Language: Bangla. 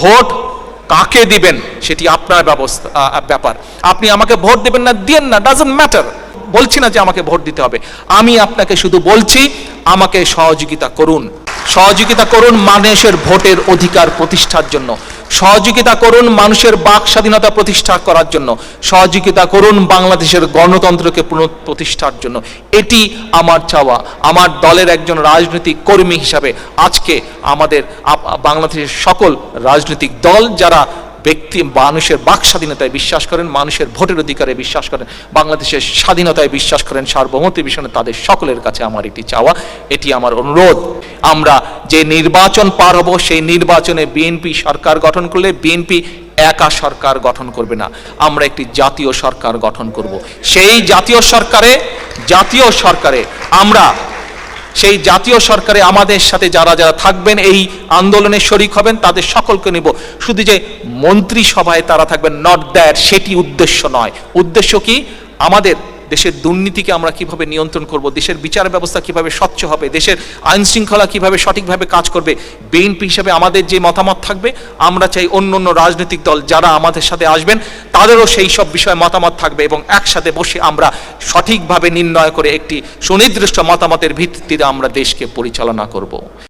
ভোট কাকে দিবেন সেটি আপনার ব্যবস্থা ব্যাপার। আপনি আমাকে ভোট দেবেন না, দিয়েন না ডাজেন্ট ম্যাটার বলছি না যে আমাকে ভোট দিতে হবে। আমি আপনাকে শুধু বলছি, আমাকে সহযোগিতা করুন। সহযোগিতা করুন মানুষের ভোটের অধিকার প্রতিষ্ঠার জন্য। সহযোগিতা করুন মানুষের বাক স্বাধীনতা প্রতিষ্ঠা করার জন্য। সহযোগিতা করুন বাংলাদেশের গণতন্ত্রকে পুনঃ প্রতিষ্ঠার জন্য। এটি আমার চাওয়া। আমার দলের একজন রাজনৈতিক কর্মী হিসাবে আজকে আমাদের বাংলাদেশের সকল রাজনৈতিক দল যারা ব্যক্তি, মানুষের বাক স্বাধীনতায় বিশ্বাস করেন, মানুষের ভোটের অধিকারে বিশ্বাস করেন, বাংলাদেশের স্বাধীনতায় বিশ্বাস করেন সার্বভৌমত্বের বিষয়ে তাদের সকলের কাছে আমার এটি চাওয়া। এটি আমার অনুরোধ। আমরা যে নির্বাচন পার হব সেই নির্বাচনে বিএনপি সরকার গঠন করলে বিএনপি একা সরকার গঠন করবে না। আমরা একটি জাতীয় সরকার গঠন করব। সেই জাতীয় সরকারে জাতীয় সরকারে আমরা, সেই জাতীয় সরকারে আমাদের সাথে যারা যারা থাকবেন, এই আন্দোলনে শরিক হবেন, তাদের সকলকে নিব। শুধু যে মন্ত্রিসভায় তারা থাকবেন নট দ্যাট সেটি উদ্দেশ্য নয়। উদ্দেশ্য কি? আমাদের দেশের দুর্নীতিকে আমরা কীভাবে নিয়ন্ত্রণ করব, দেশের বিচার ব্যবস্থা কীভাবে স্বচ্ছ হবে, দেশের আইন শৃঙ্খলা কীভাবে সঠিকভাবে কাজ করবে, বিএনপি হিসাবে আমাদের যে মতামত থাকবে, আমরা চাই অন্য অন্য রাজনৈতিক দল যারা আমাদের সাথে আসবেন, তাদেরও সেই সব বিষয়ে মতামত থাকবে এবং একসাথে বসে আমরা সঠিকভাবে নির্ণয় করে একটি সুনির্দিষ্ট মতামতের ভিত্তিতে আমরা দেশকে পরিচালনা করব।